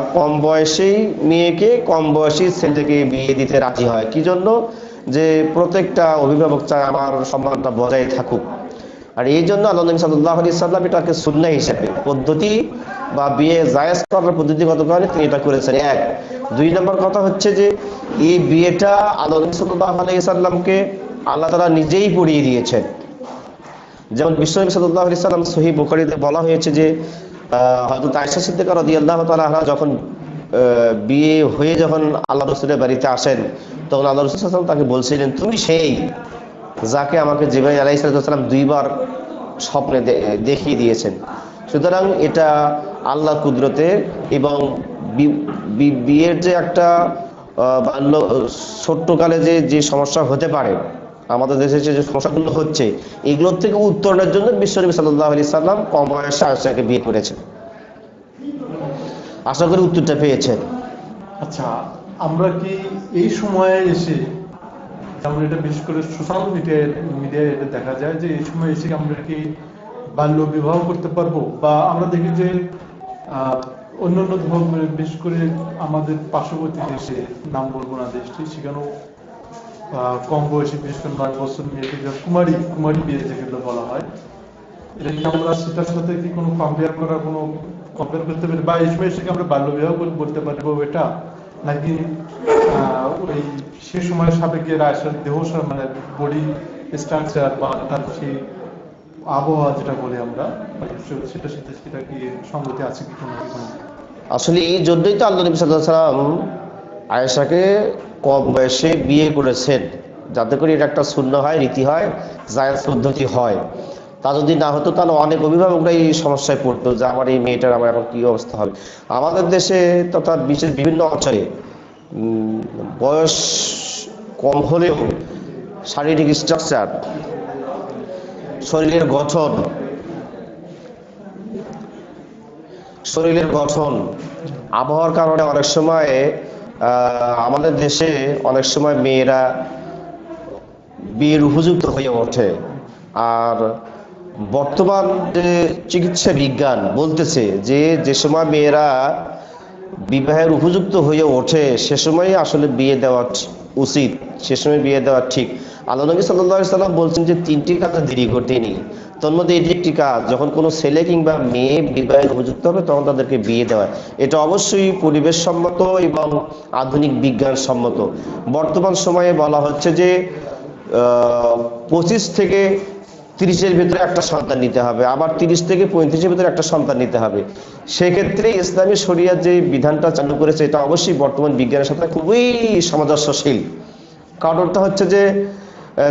কম বয়সেই মেয়েকে কম বয়সী ছেলেকে বিয়ে দিতে রাজি হয়। কি জন্য? যে প্রত্যেকটা অভিভাবক চায় আমার সম্মানটা বজায় থাকুক। আর এই জন্য আল্লাহ সাল্লাহ আলি সাল্লাম এটাকে সুন্না হিসেবে পদ্ধতি বা বিয়ে জায়েজ করার পদ্ধতিগত কারণে তিনি এটা করেছেন। এক। দুই নম্বর কথা হচ্ছে যে, এই বিয়েটা আল্লাহ সাল্লাহ আলি সাল্লামকে আল্লাহ তালা নিজেই পড়িয়ে দিয়েছেন। যেমন বিশ্বনবী সাল্লাহ আলি সাল্লাম সহি বুখারিতে বলা হয়েছে যে হয়তো আয়সা সিদ্দিকা রদি আল্লাহ যখন বিয়ে হয়ে যখন আল্লাহ রসুলের বাড়িতে আসেন, তখন আল্লাহ রসুল তাকে বলছিলেন, তুমি সেই যাকে আমাকে জিবাই আলাইসালাম দুইবার স্বপ্নে দেখিয়ে দিয়েছেন। সুতরাং এটা আল্লাহ কুদরতে এবং বিয়ের যে একটা বাল্য ছোট্টকালে যে যে সমস্যা হতে পারে আমাদের দেশে যে সমস্যাগুলো হচ্ছে, এগুলোর থেকে উত্তরণের জন্য বিশ্বনবী সাল্লাহ আলি সাল্লাম কম বয়সে আয়সাকে বিয়ে করেছেন। আশা করি উত্তরটা পেয়েছেন। আচ্ছা আমরা কি এই সময়ে এসে যেমন এটা বিশেষ করে সোশ্যাল মিডিয়ায় মিডিয়ায় এটা দেখা যায় যে এই সময় এসে আমরা কি বাল্য বিবাহ করতে পারব? বা আমরা দেখি যে অন্যান্য ধর্মের বিশেষ করে আমাদের পার্শ্ববর্তী দেশে, নাম বলব না দেশটি, সেখানেও কম বয়সী বিশেষ করে নয় বছর মেয়েকে যে কুমারী কুমারী বিয়ে যেগুলো বলা হয়, এটা কি আমরা সেটার সাথে কি কোনো কম্পেয়ার করার কোনো কম্পেয়ার করতে পারি? বা এই সময় আমরা বাল্য বিবাহ বলতে পারব এটা? নাকি ওই সে সময় সাবেকের আয়সার দেহ মানে বডি স্ট্রাকচার বা তার সেই আবহাওয়া যেটা বলি আমরা সেটার সাথে সেটা কি সঙ্গতি আছে কি কোনো? কোনো আসলে এই জন্যই তো আল্লাহ নবী সাল্লাহ সাল্লাম আয়েশাকে কম বয়সে বিয়ে করেছেন। যাতে করে এটা একটা শূন্য হয়, রীতি হয়, জায়জ পদ্ধতি হয়। তা যদি না হতো, তাহলে অনেক অভিভাবকরা এই সমস্যায় পড়তো যে, আমার এই মেয়েটার আমার এখন কী অবস্থা হবে? আমাদের দেশে তথা বিশেষ বিভিন্ন অঞ্চলে বয়স কম হলেও শারীরিক স্ট্রাকচার, শরীরের গঠন শরীরের গঠন, আবহাওয়ার কারণে অনেক সময় আমাদের দেশে অনেক সময় মেয়েরা বিয়ের উপযুক্ত হয়ে ওঠে। আর বর্তমান যে চিকিৎসা বিজ্ঞান বলতেছে যে যে সময় মেয়েরা বিবাহের উপযুক্ত হয়ে ওঠে, সে সময় আসলে বিয়ে দেওয়া উচিত, সে সময় বিয়ে দেওয়া ঠিক। আল্লাহ নবী সাল্লাহ সাল্লাম বলছেন যে, তিনটি কাজ দেরি করতেনি তোর মধ্যে এটি একটি কাজ। যখন কোনো ছেলে কিংবা মেয়ে বিবাহের উপযুক্ত হবে, তখন তাদেরকে বিয়ে দেওয়া এটা অবশ্যই পরিবেশ সম্মত এবং আধুনিক বিজ্ঞান সম্মত বর্তমান সময়ে বলা হচ্ছে যে পঁচিশ থেকে তিরিশের ভিতরে একটা সন্তান নিতে হবে। আবার তিরিশ থেকে পঁয়ত্রিশের ভিতরে একটা সন্তান নিতে হবে। সেক্ষেত্রে ইসলামী শরিয়ার যে বিধানটা চালু করেছে, এটা অবশ্যই বর্তমান বিজ্ঞানের সাথে খুবই সামঞ্জস্যশীল। কারণটা হচ্ছে যে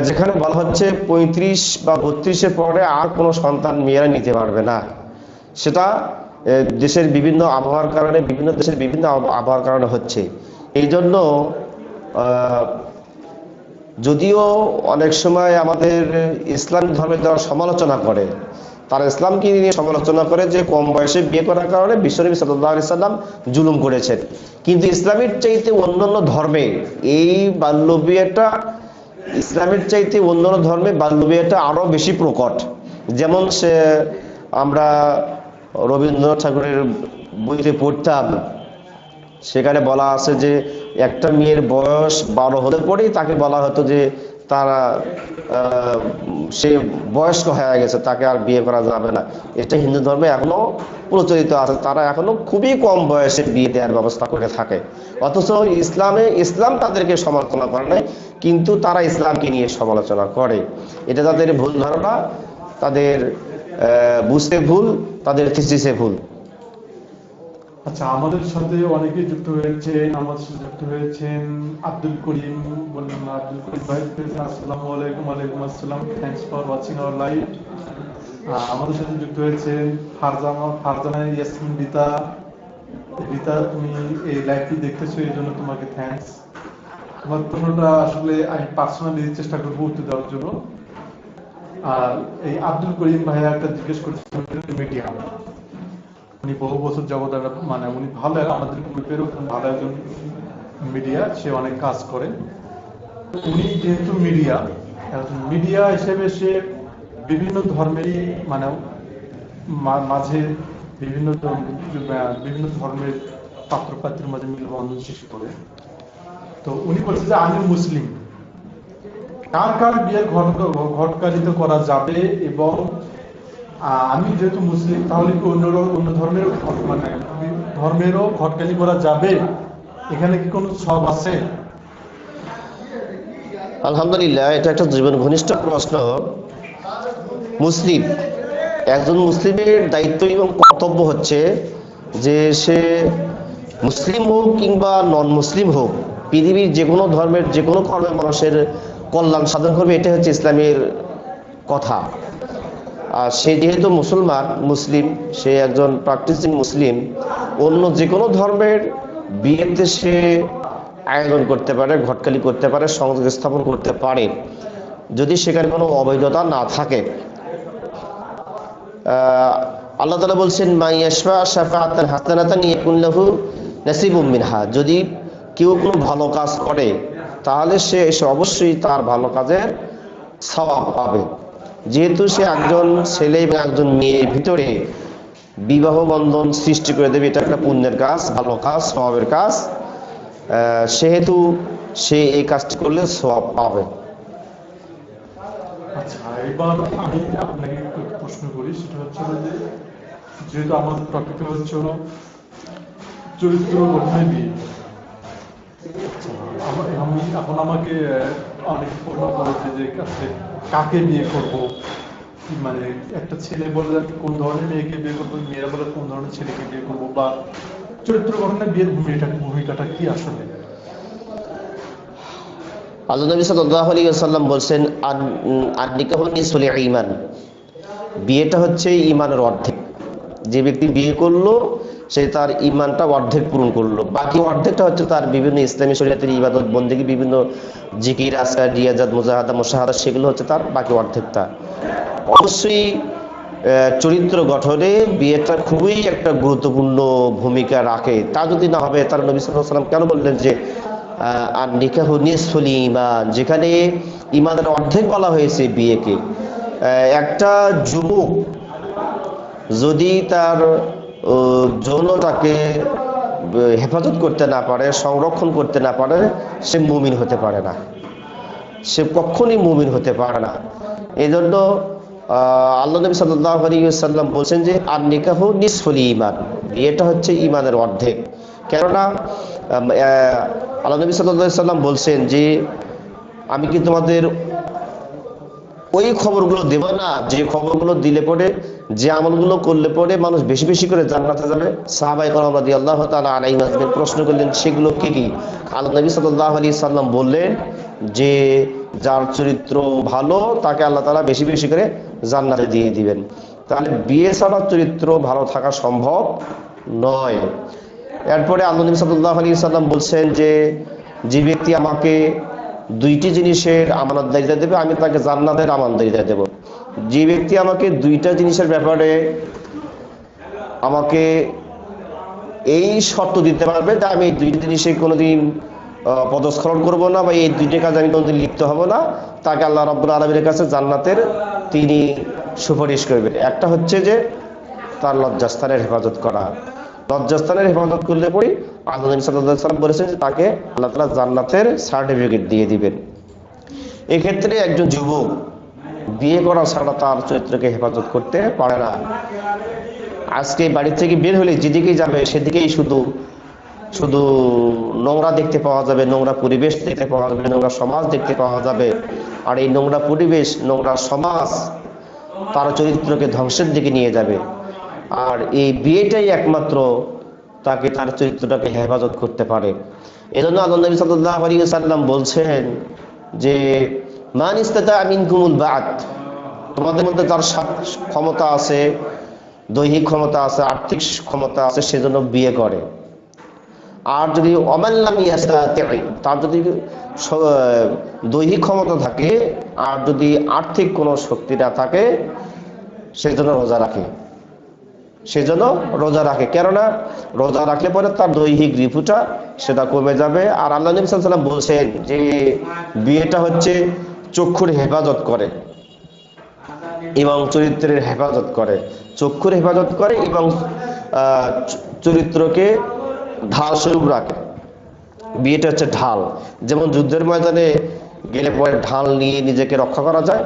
যেখানে বলা হচ্ছে পঁয়ত্রিশ বা বত্রিশের পরে আর কোনো সন্তান মেয়েরা নিতে পারবে না। সেটা দেশের বিভিন্ন আবহাওয়ার কারণে, বিভিন্ন দেশের বিভিন্ন আবহাওয়ার কারণে হচ্ছে। এই জন্য যদিও অনেক সময় আমাদের ইসলাম ধর্মের যারা সমালোচনা করে, তারা ইসলামকে নিয়ে সমালোচনা করে যে কম বয়সে বিয়ে করার কারণে বিশ্বনবী সাল্লাহ সাল্লাম জুলুম করেছেন। কিন্তু ইসলামের চাইতে অন্যান্য ধর্মে এই বাল্য বিয়েটা ইসলামের চাইতে অন্য ধর্মে বাল্যবিয়াটা আরও বেশি প্রকট। যেমন সে, আমরা রবীন্দ্রনাথ ঠাকুরের বইতে পড়তাম, সেখানে বলা আছে যে একটা মেয়ের বয়স বারো হতে পরেই তাকে বলা হতো যে তারা সে বয়স্ক হয়ে গেছে, তাকে আর বিয়ে করা যাবে না। এটা হিন্দু ধর্মে এখনও প্রচলিত আছে। তারা এখনও খুবই কম বয়সে বিয়ে দেওয়ার ব্যবস্থা করে থাকে। অথচ ইসলামে, ইসলাম তাদেরকে সমালোচনা করে নাই, কিন্তু তারা ইসলামকে নিয়ে সমালোচনা করে। এটা তাদের ভুল ধারণা, তাদের বুঝতে ভুল, তাদের থিসিসে ভুল। আচ্ছা আমাদের সাথে অনেকেই যুক্ত হয়েছে আমাদের সাথে যুক্ত হয়েছেন আব্দুল করিম বললেন আব্দুল করিম ভাই, আসসালামু আলাইকুম, ওয়ালাইকুম আসসালাম thanks for watching our live আমাদের সাথে যুক্ত হয়েছেন ফারজানা ফারজানা ইয়াসমিন, রিতা। রিতা, তুমি এই লাইভটি দেখতেছো, এই জন্য তোমাকে থ্যাঙ্কস তোমার প্রশ্নটা আসলে আমি পার্সোনালি চেষ্টা করব উত্তর দেওয়ার জন্য। আর এই আব্দুল করিম ভাইয়া একটা জিজ্ঞেস করছে মিডিয়া উনি বহু বছর যাবত মানে উনি ভালো আমাদের গ্রুপেরও ভালো একজন মিডিয়া সে অনেক কাজ করে। উনি যেহেতু মিডিয়া মিডিয়া হিসেবে সে বিভিন্ন ধর্মেরই মানে মাঝে বিভিন্ন বিভিন্ন ধর্মের পাত্র পাত্রের মাঝে মিলবন্ধন সৃষ্টি করে। তো উনি বলছে যে, আমি মুসলিম। কার কার বিয়ে ঘটকারিত করা যাবে এবং আমি যেহেতু মুসলিম, তাহলে কি অন্য অন্য ধর্মের মানে ধর্মেরও ঘটকালি করা যাবে? এখানে কি কোনো সব আছে? আলহামদুলিল্লাহ, এটা একটা জীবন ঘনিষ্ঠ প্রশ্ন। মুসলিম, একজন মুসলিমের দায়িত্ব এবং কর্তব্য হচ্ছে যে সে মুসলিম হোক কিংবা নন মুসলিম হোক, পৃথিবীর যে কোনো ধর্মের যে কোনো কর্মের মানুষের কল্যাণ সাধন করবে এটা হচ্ছে ইসলামের কথা। আর সে যেহেতু মুসলমান, মুসলিম, সে একজন প্র্যাকটিসিং মুসলিম, অন্য যে কোনো ধর্মের বিয়েতে সে আয়োজন করতে পারে ঘটকালি করতে পারে, সংযোগ স্থাপন করতে পারে। যদি সেখানে কোনো অবৈধতা না থাকে। আল্লাহ তালা বলছেন মাইয়াশফা শাফাআতান হাসানাতান ইয়াকুল্লাহু নাসিবুম মিনহা। যদি কেউ কোনো ভালো কাজ করে, তাহলে সে অবশ্যই তার ভালো কাজের সওয়াব পাবে। যেহেতু সে একজন ছেলে এবং একজন মেয়ের ভিতরে বিবাহ বন্ধন সৃষ্টি করে দেবে, এটা একটা পুণ্যের কাজ, ভালো কাজ, স্বভাবের কাজ। সেহেতু সে এই কাজটি করলে সওয়াব পাবে। আচ্ছা যেহেতু আমাদের হচ্ছে চরিত্র গঠনে বিয়ে আমা- এখন আমাকে অনেক প্রশ্ন করেছে যে কাকে বিয়ে করব? মানে একটা ছেলে বলে কোন ধরনের মেয়েকে বিয়ে করব? মেয়েরা বলে কোন ধরনের ছেলেকে বিয়ে করব? বা চরিত্র গঠনে বিয়ের ভূমিকা ভূমিকাটা কি আসলে? আল্লাহ নবী সাল্লাল্লাহু আলাইহি ওয়াসাল্লাম বলছেন, আন- আন নিকাহু নিসফুল ঈমান। বিয়েটা হচ্ছে ইমানের অর্ধেক। যে ব্যক্তি বিয়ে করল সে তার ইমানটা অর্ধেক পূরণ করল। বাকি অর্ধেকটা হচ্ছে তার বিভিন্ন ইসলামী শরীয়তের ইবাদত, বন্দেগী বিভিন্ন জিকির আসার রিয়াজাত, মুজাহাদা, মুশাহাদা, সেগুলো হচ্ছে তার বাকি অর্ধেকটা। অবশ্যই চরিত্র গঠনে বিয়েটা খুবই একটা গুরুত্বপূর্ণ ভূমিকা রাখে। তা যদি না হবে তার নবী সাল্লাম কেন বললেন যে আর নিকাহু নিসফুল ইমান যেখানে ইমানের অর্ধেক বলা হয়েছে বিয়েকে। একটা যুবক যদি তার আহ, যৌনতাকে হেফাজত করতে না পারে সংরক্ষণ করতে না পারে সে মুমিন হতে পারে না। সে কখনই মুমিন হতে পারে না। এই জন্য আল্লাহ নবী আলিয়াল্লাম বলছেন যে আর নিকাহু নিসফুল ইমান বিয়েটা হচ্ছে ইমানের অর্ধেক। কেননা আল্লাহ নবী সাল্লাম বলছেন যে আমি কি তোমাদের ওই খবরগুলো দেব না? যে খবরগুলো দিলে পরে যে আমলগুলো করলে পরে মানুষ বেশি বেশি করে জান্নাতে যাবে। সাহাবাই করমাদি আল্লাহ তালা আলাই মাজবেন প্রশ্ন করলেন, সেগুলো কি কি? আল্লাহ নবী সাল্লাহ আলী সাল্লাম বললেন যে, যার চরিত্র ভালো, তাকে আল্লাহ তালা বেশি বেশি করে জান্নাতে দিয়ে দিবেন। তাহলে বিয়ে ছাড়া চরিত্র ভালো থাকা সম্ভব নয়। এরপরে আল্লাহ নবী সাল্লাহ আলী সাল্লাম বলছেন যে যে ব্যক্তি আমাকে দুইটি জিনিসের আমানত আমানতদারিতা দেবে, আমি তাকে জান্নাতের আমানতদারিতা দেব। যে ব্যক্তি আমাকে দুইটা জিনিসের ব্যাপারে আমাকে এই শর্ত দিতে পারবে যে আমি এই দুইটি জিনিসে কোনোদিন পদস্খলন করব না বা এই দুইটা কাজ আমি কোনোদিন লিপ্ত হব না, তাকে আল্লাহ রব্বুল আলমীর কাছে জান্নাতের তিনি সুপারিশ করবেন। একটা হচ্ছে যে তার লজ্জাস্থানের হেফাজত করা। লজ্জাস্থানের হেফাজত করলে পরে আল্লাহ নবী সাল্লাল্লাহু আলাইহি সাল্লাম বলেছেন যে তাকে আল্লাহ তালা জান্নাতের সার্টিফিকেট দিয়ে দিবেন। এক্ষেত্রে একজন যুবক বিয়ে করা ছাড়া তার চরিত্রকে হেফাজত করতে পারে না। আজকে বাড়ি থেকে বের হলে যেদিকেই যাবে সেদিকেই শুধু শুধু নোংরা দেখতে পাওয়া যাবে, নোংরা পরিবেশ দেখতে পাওয়া যাবে, নোংরা সমাজ দেখতে পাওয়া যাবে। আর এই নোংরা পরিবেশ, নোংরা সমাজ তার চরিত্রকে ধ্বংসের দিকে নিয়ে যাবে। আর এই বিয়েটাই একমাত্র তাকে, তার চরিত্রটাকে হেফাজত করতে পারে। এজন্য আল্লাহ নবী সাল্লাল্লাহু আলাইহি সাল্লাম বলছেন যে মান তোমাদের মধ্যে সা- ক্ষমতা আছে, দৈহিক ক্ষমতা আছে, আর্থিক ক্ষমতা আছে সেজন্য বিয়ে করে। আর যদি অমাল্লাম ইয়াস্তাতি, তার যদি দৈহিক ক্ষমতা থাকে, আর যদি আর্থিক কোনো শক্তি না থাকে সেজন্য রোজা রাখে। সেজন্য রোজা রাখে। কেননা রোজা রাখলে পরে তার দৈহিক রিপুটা সেটা কমে যাবে। আর আল্লাহ বলছেন যে, বিয়েটা হচ্ছে চক্ষুর হেফাজত করে। এবং চরিত্রের হেফাজত করে। চক্ষুর হেফাজত করে এবং চরিত্রকে ঢাল স্বরূপ রাখে। বিয়েটা হচ্ছে ঢাল। যেমন যুদ্ধের ময়দানে গেলে পরে ঢাল নিয়ে নিজেকে রক্ষা করা যায়।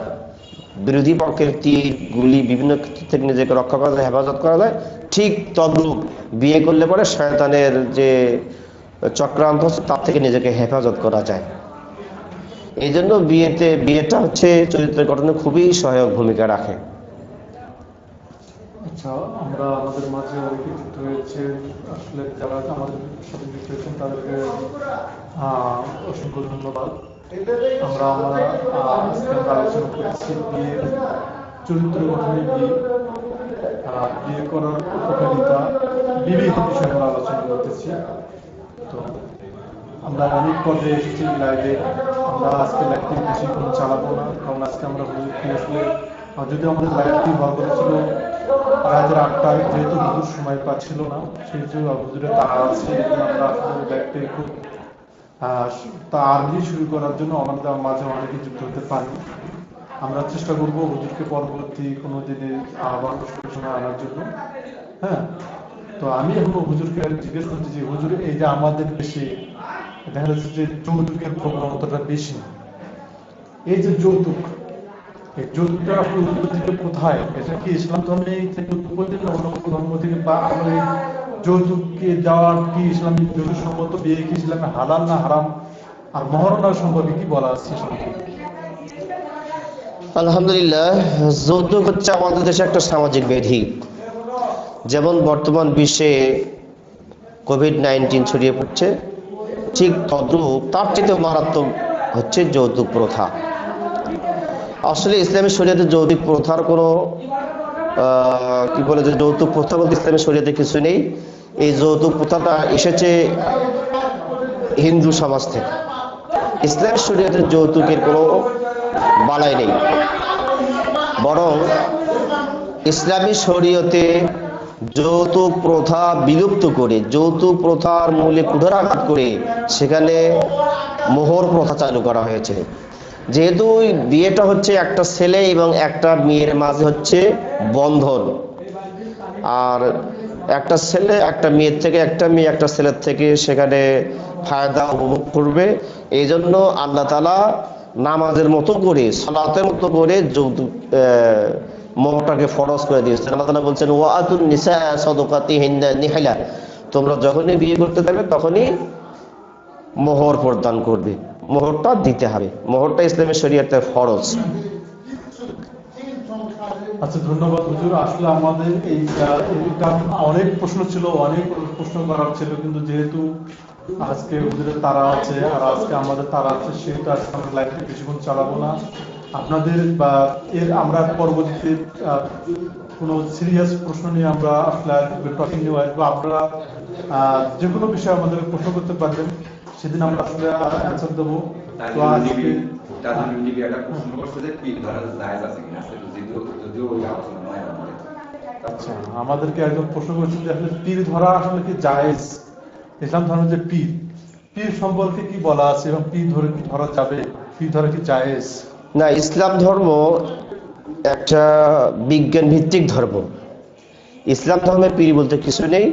বিরোধী পক্ষের তীর, গুলি, বিভিন্ন কিছু থেকে নিজেকে রক্ষা করা যায়, হেফাজত করা যায়। ঠিক তদ্রূপ বিয়ে করলে পরে শয়তানের যে চক্রান্ত, তার থেকে নিজেকে হেফাজত করা যায়। এই জন্য বিয়েতে, বিয়েটা হচ্ছে চরিত্রের গঠনে খুবই সহায়ক ভূমিকা রাখে। আচ্ছা আমরা আমাদের মাঝে অনেকে আসলে আমরা আলোচনা করেছি বিয়ের চরিত্র গঠনে বিয়ে বিয়ে বিষয়ে আমরা আলোচনা করতেছি। তো আমরা অনেক পর্যায়ে এসেছি লাইভে আমরা আজকে লাইভটি বেশিক্ষণ চালাবো না কারণ আজকে আমরা হুজুরকে আসলে যদি আমাদের লাইভটি হওয়ার কথা ছিল রাতের আটটায় যেহেতু হুজুর সময় পাচ্ছিল না সেই জন্য হুজুরের তাড়া আছে আমরা আসলে লাইভটি খুব আহ, তাড়াতাড়ি শুরু করার জন্য আমাদের মাঝে অনেকে যুক্ত হতে পারি আমরা চেষ্টা করব হুজুরকে পরবর্তী কোনো দিনে আহ্বান ঘোষণা আনার জন্য। হ্যাঁ? তো আমি এখন হুজুরকে জিজ্ঞেস করছি যে হুজুর এই যে আমাদের দেশে দেখা যাচ্ছে যে যৌতুকের প্রবণতাটা বেশি। এই যে যৌতুক, এই যৌতুকটা উৎপত্তি থেকে কোথায়? এটা কি ইসলাম ধর্মে থেকে উৎপত্তি না অন্য ধর্ম থেকে? বা আমরা যৌতুককে দেওয়ার কি ইসলামী সম্মত বিয়ে কি ইসলামে হালাল না হারাম? আর মহারণার সম্পর্কে কি বলা আছে? আলহামদুলিল্লাহ, যৌতুক হচ্ছে আমাদের দেশে একটা সামাজিক ব্যাধি যেমন বর্তমান বিশ্বে কোভিড নাইন্টিন ছড়িয়ে পড়ছে ঠিক তদ্রূপ, তার চেয়ে মারাত্মক হচ্ছে যৌতুক প্রথা। আসলে ইসলামী শরীয়তে যৌতুক প্রথার কোনো কি বলে যে যৌতুক প্রথা বলতে ইসলামী শরীয়তে কিছু নেই। এই যৌতুক প্রথাটা এসেছে হিন্দু সমাজ থেকে। ইসলাম শরীয়তের যৌতুকের কোনো বালাই নেই। বরং ইসলামী শরীয়তে যৌতুক প্রথা বিলুপ্ত করে যৌতুক প্রথার মূলে কুঠারাঘাত করে সেখানে মোহর প্রথা চালু করা হয়েছে। যেহেতু বিয়েটা হচ্ছে একটা ছেলে এবং একটা মেয়ের মাঝে হচ্ছে বন্ধন। আর একটা ছেলে, একটা মেয়ের থেকে একটা মেয়ে, একটা ছেলের থেকে সেখানে ফায়দা উপভোগ করবে। এই জন্য আল্লাহ তালা নামাজের মতো করে, সালাতের মতো করে যৌতুক আহ, মোহরটাকে ফরজ করে দিয়েছেন। আল্লাহ তালা বলছেন ওয়াতুন নিসা সদকাতি হিন্দা তোমরা যখনই বিয়ে করতে যাবে তখনই মোহর প্রদান করবে। মোহরটা দিতে হবে। মোহরটা ইসলামের শরীয়তে ফরজ। আচ্ছা ধন্যবাদ হুজুর। আসলে আমাদের এই অনেক প্রশ্ন ছিল অনেক প্রশ্ন করার ছিল কিন্তু যেহেতু আজকে হুজুরের তারা আছে আর আজকে আমাদের তারা আছে সেহেতু আজকে আমরা লাইভটি বেশিক্ষণ চালাবো না। আপনাদের বা এর আমরা পরবর্তীতে কোনো সিরিয়াস প্রশ্ন নিয়ে আমরা আসলে টপিক নিয়ে আসব। আপনারা যে কোনো বিষয়ে আমাদের প্রশ্ন করতে পারবেন সেদিন আমরা আসলে অ্যান্সার দেবো। তো আজকে আচ্ছা আমাদেরকে একজন প্রশ্ন করেছেন যে আসলে পীর ধরা আসলে কি জায়েজ? ইসলাম ধর্মের যে পীর পীর সম্পর্কে কি বলা আছে এবং পীর ধরে কি ধরা যাবে? পীর ধরা কি জায়েজ? না, ইসলাম ধর্ম একটা বিজ্ঞান ভিত্তিক ধর্ম। ইসলাম ধর্মে পীর বলতে কিছু নেই।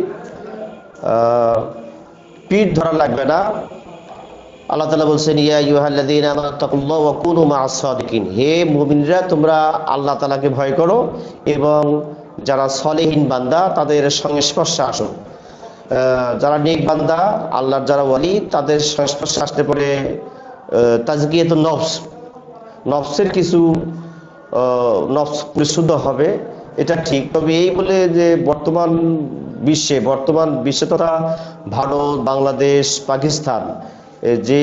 পীর ধরা লাগবে না। আল্লাহ তালা বলছেন, ইয়া মা'আস হে মুমিনরা, তোমরা আল্লাহ তাআলাকে ভয় করো এবং যারা সলেহীন বান্দা, তাদের সংস্পর্শে আসো। যারা নেক বান্দা, আল্লাহর যারা ওয়ালি, তাদের সংস্পর্শে আসতে পরে তাজকিয়াতুন নফস। নফসের কিছু নফস পরিশুদ্ধ হবে, এটা ঠিক। তবে এই বলে যে বর্তমান বিশ্বে বর্তমান বিশ্বে তথা ভারত, বাংলাদেশ, পাকিস্তান যে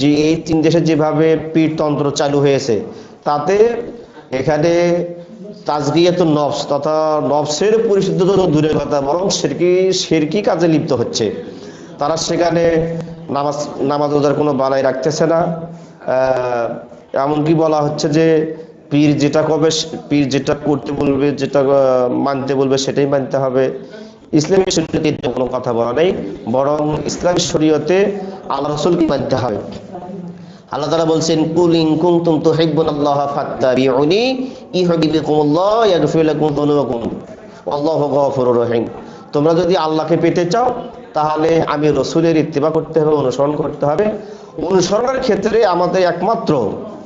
যে এই তিন দেশে যেভাবে পীরতন্ত্র চালু হয়েছে, তাতে এখানে তাজগিয়াত নফস তথা নফসের পরিশুদ্ধ দূরের কথা, বরং সেরকি সেরকি কাজে লিপ্ত হচ্ছে। তারা সেখানে নামাজ নামাজ রোজার কোনো বালাই রাখতেছে না। এমনকি বলা হচ্ছে যে পীর যেটা কবে পীর যেটা করতে বলবে, যেটা মানতে বলবে সেটাই মানতে হবে। ইসলামী শরীয়তে কোনো কথা বলা নেই, বরং ইসলামী শরীয়তে আল্লাহ রসুলকে মানতে হবে। আল্লাহ তাআলা বলছেন, কুল ইন কুনতুম তুহিব্বুনাল্লাহ ফাত্তাবিউনি, ইউহিব্বুকুমুল্লাহ ইয়াগফির লাকুম যুনুবাকুম, আল্লাহু গফুরুর রহিম। তোমরা যদি আল্লাহকে পেতে চাও, তাহলে আমি রসুলের ইত্তেবা করতে হবে, অনুসরণ করতে হবে। অনুসরণের ক্ষেত্রে আমাদের একমাত্র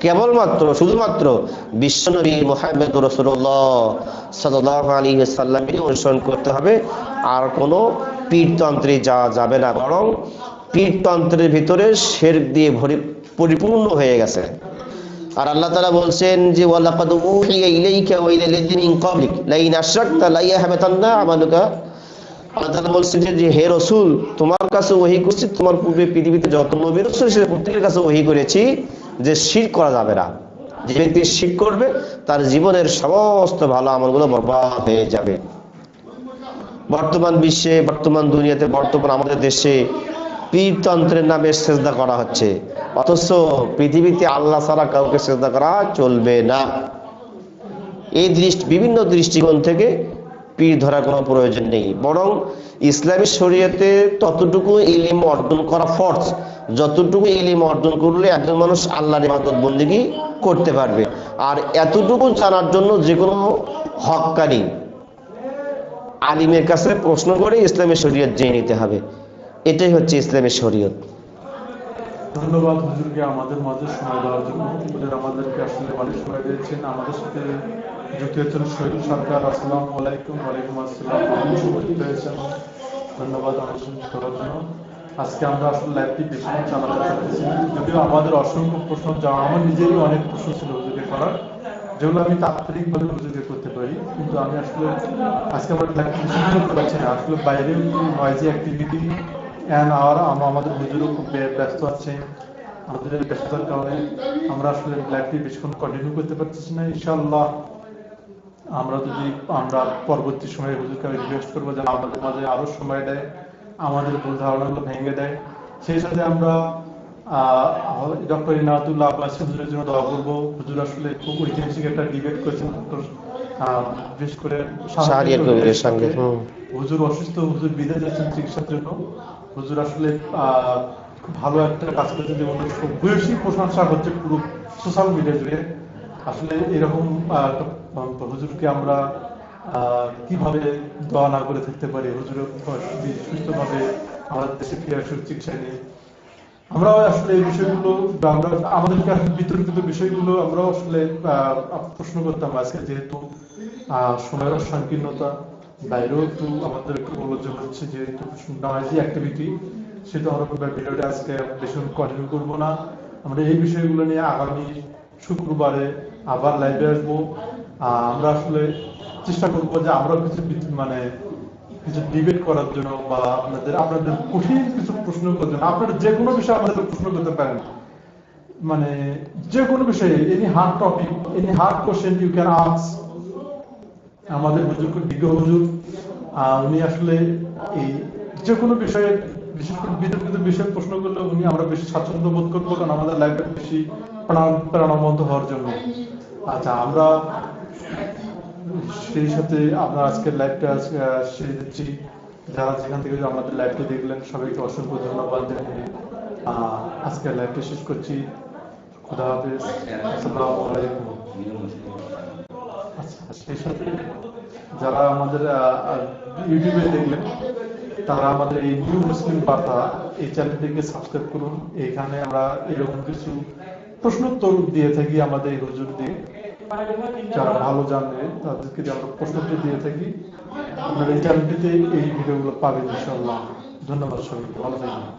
কেবলমাত্র, শুধুমাত্র বিশ্বনবী মোহাম্মদ রসুল্লাহ সাল্লাহ আলী সাল্লামের অনুসরণ করতে হবে। আর কোনো পীরতন্ত্রে যাওয়া যাবে না, বরং পীরতন্ত্রের ভিতরে শের দিয়ে ভরি, পরিপূর্ণ হয়ে গেছে। আর আল্লাহ তাআলা বলছেন যে আল্লাহ বলছেন যে- হে তোমার কাছে ওহী করছি, তোমার পূর্বে পৃথিবীতে যত নবী প্রত্যেকের কাছে ওহী করেছি। যে শিরক করা যাবে না। যে ব্যক্তি শিরক করবে, তার জীবনের সমস্ত ভালো আমলগুলো বরবাদ হয়ে যাবে। বর্তমান বিশ্বে, বর্তমান দুনিয়াতে, বর্তমান আমাদের দেশে পীরতন্ত্রের নামে সেজদা করা হচ্ছে। অথচ পৃথিবীতে আল্লাহ ছাড়া কাউকে সেজদা করা চলবে না। এই দৃষ্টি, বিভিন্ন দৃষ্টিকোণ থেকে পীর ধরার কোনো প্রয়োজন নেই। বরং ইসলামী শরীয়তে ততটুকু ইলিম অর্জন করা ফর্জ। যতটুকু ইলিম অর্জন করলে একজন মানুষ আল্লাহর ইবাদত বন্দিগি করতে পারবে। আর এতটুকু জানার জন্য যে কোনো হক্কানি আলিমের কাছে প্রশ্ন করে ইসলামের শরীয়ত জেনে নিতে হবে। এটাই হচ্ছে ইসলামের শরীয়ত। ধন্যবাদ হুজুরকে আমাদের মাঝে সময় দেওয়ার জন্য। আমাদেরকে আসলে অনেক সময় দিয়েছেন, আমাদের সাথে ধন্যবাদ আমার আসলে যদিও আমাদের অসংখ্য প্রশ্ন আমার আমি করতে পারি। কিন্তু আমি আসলে আজকে আমার করতে পারছি না। আসলে বাইরে অ্যাক্টিভিটি আমাদের হুজুরও খুব ব্যস্ত আছে। আমাদের ব্যস্ততার কারণে আমরা আসলে লাইভটি বেশিক্ষণ কন্টিনিউ করতে পারতেছি না, ইনশাআল্লাহ। আমরা যদি আমরা পরবর্তী সময়ে হুজুরকে আমি রিকোয়েস্ট করব যে আমাদের মাঝে আরও সময় দেয় আমাদের ভুল ধারণাগুলো ভেঙে দেয় সেই সাথে আমরা ডক্টর ইনাতুল্লাহ আব্বাসী হুজুরের জন্য দোয়া করব। হুজুর আসলে খুব ঐতিহাসিক একটা ডিবেট করেছেন ডক্টর বিশেষ করে সঙ্গে হুজুর অসুস্থ হুজুর বিদেশ যাচ্ছেন চিকিৎসার জন্য। হুজুর আসলে আহ, খুব ভালো একটা কাজ করেছেন যেমন ভূয়সী প্রশংসা হচ্ছে পুরো সোশ্যাল মিডিয়া জুড়ে। আসলে এরকম হুজুরকে আমরা কীভাবে দোয়া না করে থাকতে পারি? হুজুর সুস্থভাবে আমাদের দেশে ফিরে আসুক চিকিৎসা নিয়ে। আমরা আসলে এই বিষয়গুলো আমরা আমাদেরকে বিতর্কিত বিষয়গুলো আমরা আসলে প্রশ্ন করতাম আজকে যেহেতু সময়ের সংকীর্ণতা বাইরেও একটু আমাদের একটু গোলযোগ হচ্ছে যেহেতু নয়েজি অ্যাক্টিভিটি সেটা আমরা ভিডিওটা আজকে বেশি কন্টিনিউ করব না। আমরা এই বিষয়গুলো নিয়ে আগামী শুক্রবারে আবার লাইভে আসব। আমরা আসলে চেষ্টা করব যে আমরা কিছু মানে কিছু ডিবেট করার জন্য বা আপনাদের আপনাদের কঠিন কিছু প্রশ্ন করার জন্য। আপনারা যে কোনো বিষয়ে আমাদের প্রশ্ন করতে পারেন। মানে যে কোনো বিষয়ে any hard topic any hard question you can ask আমাদের হুজুর, বিজ্ঞ হুজুর। উনি আসলে এই যে কোনো বিষয়ে, বিশেষ করে বিতর্কিত বিষয়ে প্রশ্ন করলে উনি আমরা বেশি স্বাচ্ছন্দ্য বোধ করব, কারণ আমাদের লাইফটা বেশি প্রাণ প্রাণবন্ত হওয়ার জন্য। আচ্ছা আমরা সেই সাথে আমরা আজকের লাইভটা সেরে দিচ্ছি যারা যেখান থেকে আমাদের লাইভটা দেখলেন সবাইকে অসংখ্য ধন্যবাদ জানিয়ে আজকের লাইভটা শেষ করছি। খুদা হাফেজ। আসসালামু আলাইকুম। আচ্ছা, সেই সাথে যারা আমাদের ইউটিউবে দেখলেন তারা আমাদের এই নিউ মুসলিম বার্তা এই চ্যানেলটিকে সাবস্ক্রাইব করুন। এখানে আমরা এরকম কিছু প্রশ্নোত্তর দিয়ে থাকি আমাদের এই হুজুর দিয়ে যারা ভালো জানে তাদেরকে যে আমরা প্রশ্নটি দিয়ে থাকি। আপনারা ইন্টারনেটে এই ভিডিওগুলো পাবেন ইনশাল্লাহ ধন্যবাদ সবাইকে, ভালো থাকবেন।